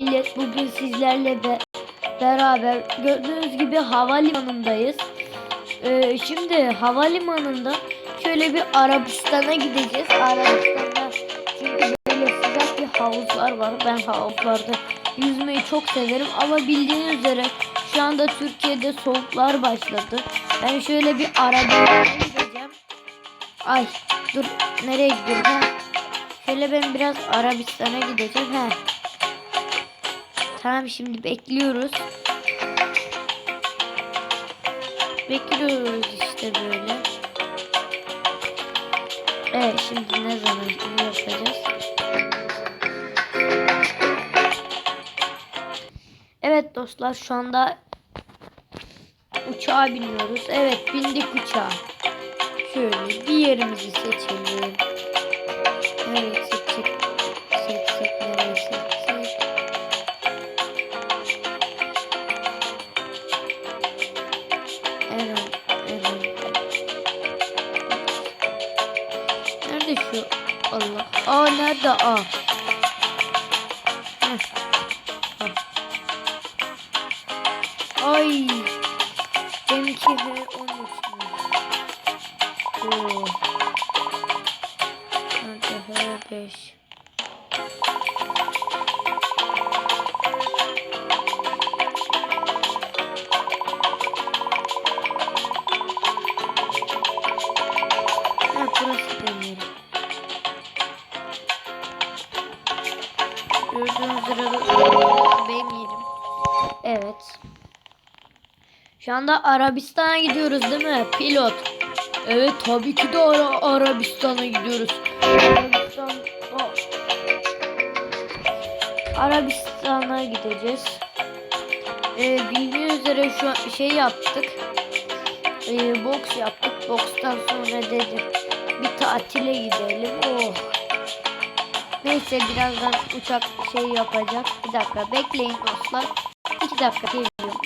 millet bugün sizlerle be beraber gördüğünüz gibi havalimanındayız. Ee, şimdi havalimanında şöyle bir Arabistan'a gideceğiz. Arabistan'da çünkü böyle sıcak bir havuzlar var. Ben havuzlarda yüzmeyi çok severim ama bildiğiniz üzere şu anda Türkiye'de soğuklar başladı. Ben şöyle bir Arabistan'a gideceğim. Ay dur nereye gidiyorum? Şöyle ben biraz Arabistan'a gideceğim. He. Tamam şimdi bekliyoruz. Bekliyoruz işte böyle. Evet şimdi ne zaman ne yapacağız? Evet dostlar şu anda uçağa biniyoruz. Evet bindik uçağa. Şöyle bir yerimizi seçelim. Evet, evet. Nerede şu Allah? Aa nerede A? Ay. Benimki H13 mü? Oo. Nerede H5? Gördüğünüz üzere benim yerim. Evet. Şu anda Arabistan'a gidiyoruz değil mi? Pilot. Evet tabii ki de Ara Arabistan'a gidiyoruz. Arabistan o. Arabistan'a gideceğiz. Ee, bildiğiniz üzere şu an şey yaptık. Ee, boks yaptık. Bokstan sonra dedim bir tatile gidelim. Oh. Neyse birazdan uçak şey yapacak. Bir dakika bekleyin dostlar. İki dakika geliyorum.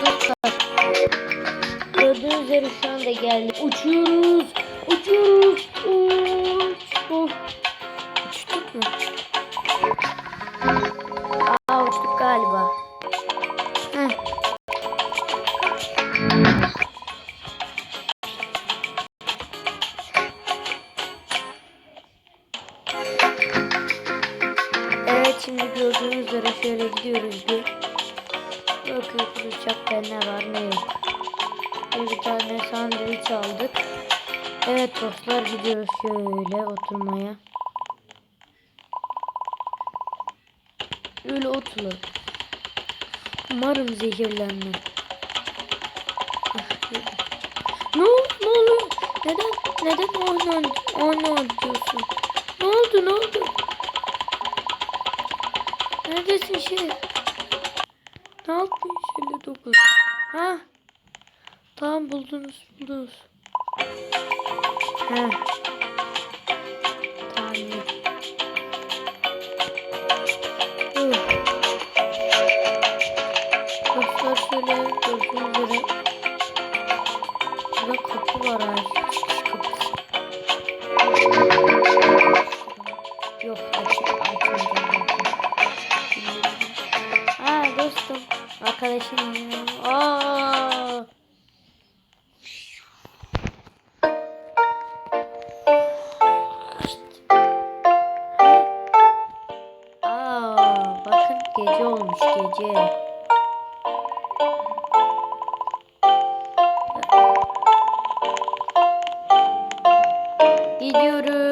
Dostlar. Gördüğünüz üzere şu anda geldik. Uçuyoruz. Uçuyoruz. Gördüğünüz üzere şöyle gidiyoruz bir. Bakıyoruz uçakta ne var ne yok. Bir, tane sandviç aldık. Evet dostlar gidiyoruz şöyle oturmaya. Öyle oturur. Umarım zehirlenmem. Ah. Ne ne oluyor? Neden neden oynan diyorsun? Şey? Ne yaptın şöyle dokuz? Ha? Tamam buldunuz buldunuz. He. Arkadaşım. Aa. Bakın gece olmuş gece. Gidiyoruz.